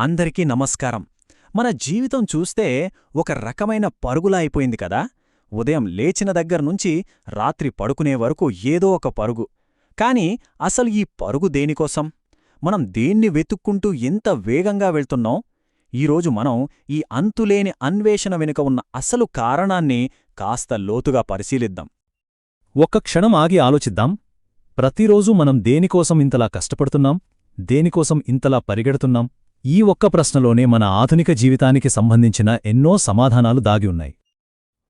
అందరికీ నమస్కారం. మన జీవితం చూస్తే ఒక రకమైన పరుగులా అయిపోయింది కదా. ఉదయం లేచిన దగ్గర్నుంచి రాత్రి పడుకునే వరకు ఏదో ఒక పరుగు. కాని అసలు ఈ పరుగు దేనికోసం? మనం దేన్ని వెతుక్కుంటూ ఎంత వేగంగా వెళ్తున్నాం? ఈరోజు మనం ఈ అంతులేని అన్వేషణ వెనుక ఉన్న అసలు కారణాన్ని కాస్త లోతుగా పరిశీలిద్దాం. ఒక్క క్షణం ఆగి ఆలోచిద్దాం. ప్రతిరోజూ మనం దేనికోసం ఇంతలా కష్టపడుతున్నాం? దేనికోసం ఇంతలా పరిగెడుతున్నాం? ఈ ఒక్క ప్రశ్నలోనే మన ఆధునిక జీవితానికి సంబంధించిన ఎన్నో సమాధానాలు దాగి ఉన్నాయి.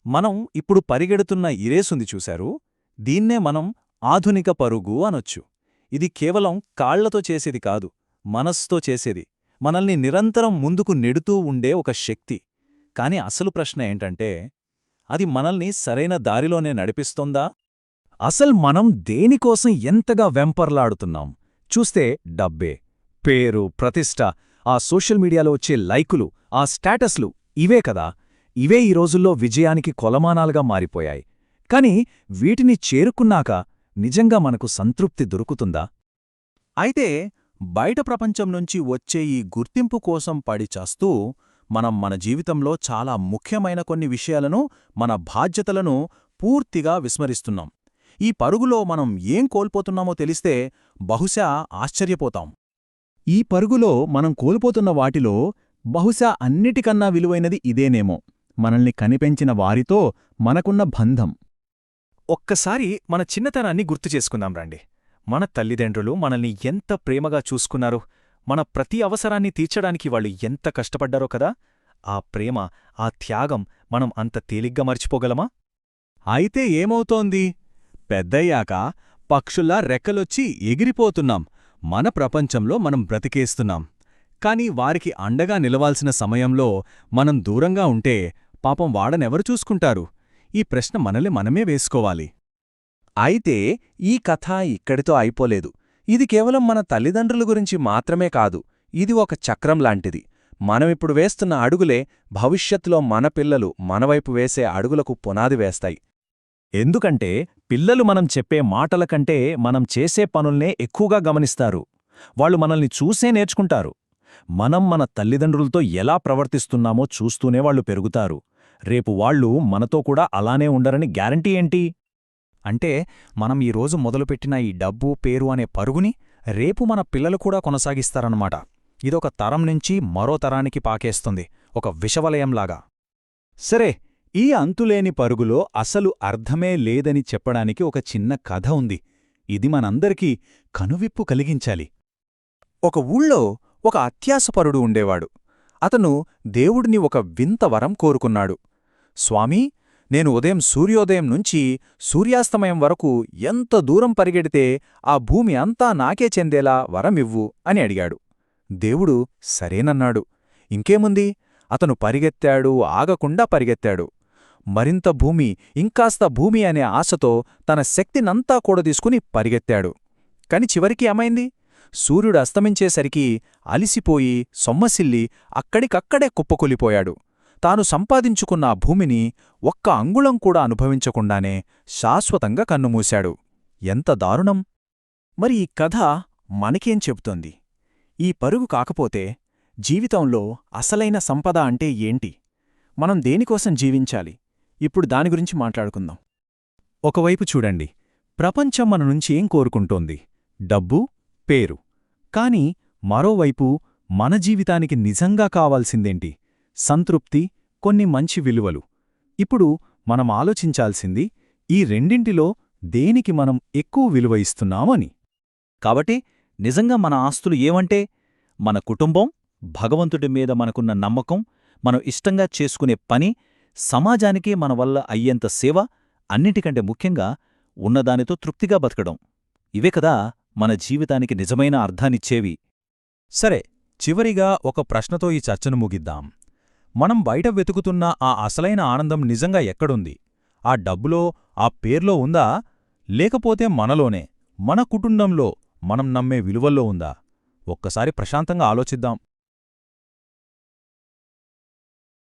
మనం ఇప్పుడు పరిగెడుతున్న ఇరేసుంది చూశారు? దీన్నే మనం ఆధునిక పరుగు అనొచ్చు. ఇది కేవలం కాళ్ళతో చేసేది కాదు మనస్సుతో చేసేది. మనల్ని నిరంతరం ముందుకు నెడుతూ ఉండే ఒక శక్తి. కాని అసలు ప్రశ్న ఏంటంటే అది మనల్ని సరైన దారిలోనే నడిపిస్తోందా? అసలు మనం దేనికోసం ఎంతగా వెంపర్లాడుతున్నాం? చూస్తే డబ్బే పేరు ప్రతిష్ట ఆ సోషల్ మీడియాలో వచ్చే లైకులు ఆ స్టాటస్లు ఇవే కదా. ఇవే ఈ రోజుల్లో విజయానికి కొలమానాలుగా మారిపోయాయి. కాని వీటిని చేరుకున్నాక నిజంగా మనకు సంతృప్తి దొరుకుతుందా? అయితే బయట ప్రపంచం నుంచి వచ్చే ఈ గుర్తింపు కోసం పడిచేస్తూ మనం మన జీవితంలో చాలా ముఖ్యమైన కొన్ని విషయాలను మన బాధ్యతలను పూర్తిగా విస్మరిస్తున్నాం. ఈ పరుగులో మనం ఏం కోల్పోతున్నామో తెలిస్తే బహుశా ఆశ్చర్యపోతాం. ఈ పరుగులో మనం కోల్పోతున్న వాటిలో బహుశా అన్నిటికన్నా విలువైనది ఇదేనేమో. మనల్ని కనిపెంచిన వారితో మనకున్న బంధం. ఒక్కసారి మన చిన్నతనాన్ని గుర్తు చేసుకుందాం రండి. మన తల్లిదండ్రులు మనల్ని ఎంత ప్రేమగా చూసుకున్నారు మన ప్రతి అవసరాన్ని తీర్చడానికి వాళ్ళు ఎంత కష్టపడ్డారో కదా! ఆ ప్రేమ ఆ త్యాగం మనం అంత తేలిగ్గా మర్చిపోగలమా? అయితే ఏమవుతోంది? పెద్దయ్యాక పక్షుల్లా రెక్కలొచ్చి ఎగిరిపోతున్నాం. మన ప్రపంచంలో మనం బ్రతికేస్తున్నాం. కాని వారికి అండగా నిలవాల్సిన సమయంలో మనం దూరంగా ఉంటే పాపం వాడనెవరు చూసుకుంటారు? ఈ ప్రశ్న మనల్ని మనమే వేసుకోవాలి. అయితే ఈ కథ ఇక్కడితో అయిపోలేదు. ఇది కేవలం మన తల్లిదండ్రుల గురించి మాత్రమే కాదు ఇది ఒక చక్రం లాంటిది. మనమిప్పుడు వేస్తున్న అడుగులే భవిష్యత్తులో మన పిల్లలు మనవైపు వేసే అడుగులకు పునాది వేస్తాయి. ఎందుకంటే పిల్లలు మనం చెప్పే మాటల కంటే మనం చేసే పనుల్నే ఎక్కువగా గమనిస్తారు. వాళ్ళు మనల్ని చూసే నేర్చుకుంటారు. మనం మన తల్లిదండ్రులతో ఎలా ప్రవర్తిస్తున్నామో చూస్తూనే వాళ్ళు పెరుగుతారు. రేపు వాళ్ళు మనతో కూడా అలానే ఉండరని గ్యారంటీ ఏంటి? అంటే మనం ఈరోజు మొదలుపెట్టిన ఈ డబ్బు పేరు అనే పరుగుని రేపు మన పిల్లలు కూడా కొనసాగిస్తారన్నమాట. ఇదొక తరం నుంచి మరో తరానికి పాకేస్తుంది. ఒక విషవలయంలాగా. సరే ఈ అంతులేని పరుగులో అసలు అర్థమే లేదని చెప్పడానికి ఒక చిన్న కథ ఉంది. ఇది మనందరికీ కనువిప్పు కలిగించాలి. ఒక ఊళ్ళో ఒక అత్యాసపరుడు ఉండేవాడు. అతను దేవుడిని ఒక వింత వరం కోరుకున్నాడు. స్వామీ నేను ఉదయం సూర్యోదయం నుంచి సూర్యాస్తమయం వరకు ఎంత దూరం పరిగెడితే ఆ భూమి అంతా నాకే చెందేలా వరమివ్వు అని అడిగాడు. దేవుడు సరేనన్నాడు. ఇంకేముంది? అతను పరిగెత్తాడు ఆగకుండా పరిగెత్తాడు. మరింత భూమి ఇంకాస్త భూమి అనే ఆశతో తన శక్తినంతా కూడదీసుకుని పరిగెత్తాడు. కాని చివరికి ఏమైంది? సూర్యుడు అస్తమించేసరికి అలిసిపోయి సొమ్మసిల్లి అక్కడికక్కడే కుప్పకొలిపోయాడు. తాను సంపాదించుకున్న ఆ భూమిని ఒక్క అంగుళం కూడా అనుభవించకుండానే శాశ్వతంగా కన్నుమూశాడు. ఎంత దారుణం! మరి ఈ కథ మనకేం చెబుతోంది? ఈ పరుగు కాకపోతే జీవితంలో అసలైన సంపద అంటే ఏంటి? మనం దేనికోసం జీవించాలి? ఇప్పుడు దాని గురించి మాట్లాడుకుందాం. ఒకవైపు చూడండి. ప్రపంచం మన నుంచి ఏం కోరుకుంటోంది? డబ్బు పేరు. కాని మరోవైపు మన జీవితానికి నిజంగా కావాల్సిందేంటి? సంతృప్తి కొన్ని మంచి విలువలు. ఇప్పుడు మనం ఆలోచించాల్సింది ఈ రెండింటిలో దేనికి మనం ఎక్కువ విలువ ఇస్తున్నామని. కాబట్టి నిజంగా మన ఆస్తులు ఏవంటే మన కుటుంబం భగవంతుడి మీద మనకున్న నమ్మకం మనం ఇష్టంగా చేసుకునే పని సమాజానికి మన వల్ల అయ్యేంత సేవ అన్నిటికంటే ముఖ్యంగా ఉన్నదానితో తృప్తిగా బతకడం. ఇవే కదా మన జీవితానికి నిజమైన అర్థాన్నిచ్చేవి. సరే చివరిగా ఒక ప్రశ్నతో ఈ చర్చను ముగిద్దాం. మనం బయట వెతుకుతున్న ఆ అసలైన ఆనందం నిజంగా ఎక్కడుంది? ఆ డబ్బులో ఆ పేర్లో ఉందా? లేకపోతే మనలోనే మన కుటుంబంలో మనం నమ్మే విలువల్లో ఉందా? ఒక్కసారి ప్రశాంతంగా ఆలోచిద్దాం.